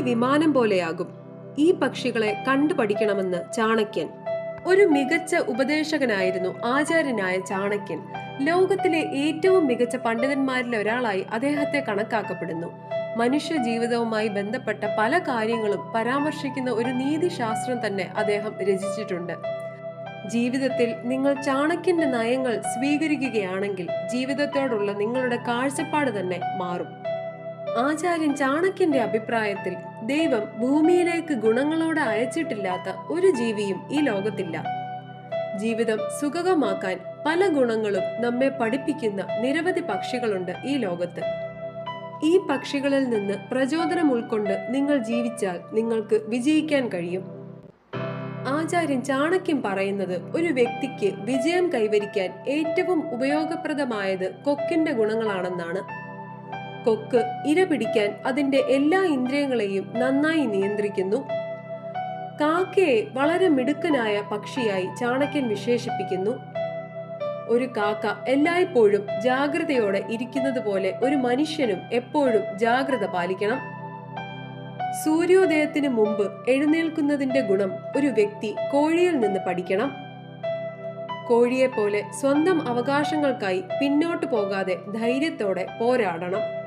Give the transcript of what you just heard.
വിമാനം പോലെയാകും. ഈ പക്ഷികളെ കണ്ടു പഠിക്കണമെന്ന് ചാണക്യൻ. ഒരു മികച്ച ഉപദേശകനായിരുന്നു ആചാര്യനായ ചാണക്യൻ. ലോകത്തിലെ ഏറ്റവും മികച്ച പണ്ഡിതന്മാരിൽ ഒരാളായി അദ്ദേഹത്തെ കണക്കാക്കപ്പെടുന്നു. മനുഷ്യ ജീവിതവുമായി ബന്ധപ്പെട്ട പല കാര്യങ്ങളും പരാമർശിക്കുന്ന ഒരു നീതിശാസ്ത്രം തന്നെ അദ്ദേഹം രചിച്ചിട്ടുണ്ട്. ജീവിതത്തിൽ നിങ്ങൾ ചാണക്യന്റെ നയങ്ങൾ സ്വീകരിക്കുകയാണെങ്കിൽ ജീവിതത്തോടുള്ള നിങ്ങളുടെ കാഴ്ചപ്പാട് തന്നെ മാറും. ആചാര്യൻ ചാണക്യന്റെ അഭിപ്രായത്തിൽ ദൈവം ഭൂമിയിലേക്ക് ഗുണങ്ങളോടെ അയച്ചിട്ടില്ലാത്ത ഒരു ജീവിയും ഈ ലോകത്തില്ല. ജീവിതം സുഖകമാക്കാൻ പല ഗുണങ്ങളും നമ്മെ പഠിപ്പിക്കുന്ന നിരവധി പക്ഷികളുണ്ട് ഈ ലോകത്ത്. ഈ പക്ഷികളിൽ നിന്ന് പ്രചോദനം ഉൾക്കൊണ്ട് നിങ്ങൾ ജീവിച്ചാൽ നിങ്ങൾക്ക് വിജയിക്കാൻ കഴിയും. ആചാര്യൻ ചാണക്യം പറയുന്നത് ഒരു വ്യക്തിക്ക് വിജയം കൈവരിക്കാൻ ഏറ്റവും ഉപയോഗപ്രദമായത് കൊക്കിന്റെ ഗുണങ്ങളാണെന്നാണ്. കൊക്ക് ഇര പിടിക്കാൻ അതിന്റെ എല്ലാ ഇന്ദ്രിയങ്ങളെയും നന്നായി നിയന്ത്രിക്കുന്നു. കാക്കയെ വളരെ മിടുക്കനായ പക്ഷിയായി ചാണക്യൻ വിശേഷിപ്പിക്കുന്നു. ഒരു കാക്ക എല്ലായ്പ്പോഴും ജാഗ്രതയോടെ ഇരിക്കുന്നത് പോലെ ഒരു മനുഷ്യനും എപ്പോഴും ജാഗ്രത പാലിക്കണം. സൂര്യോദയത്തിന് മുമ്പ് എഴുന്നേൽക്കുന്നതിന്റെ ഗുണം ഒരു വ്യക്തി കോഴിയിൽ നിന്ന് പഠിക്കണം. കോഴിയെ പോലെ സ്വന്തം അവകാശങ്ങൾക്കായി പിന്നോട്ട് പോകാതെ ധൈര്യത്തോടെ പോരാടണം.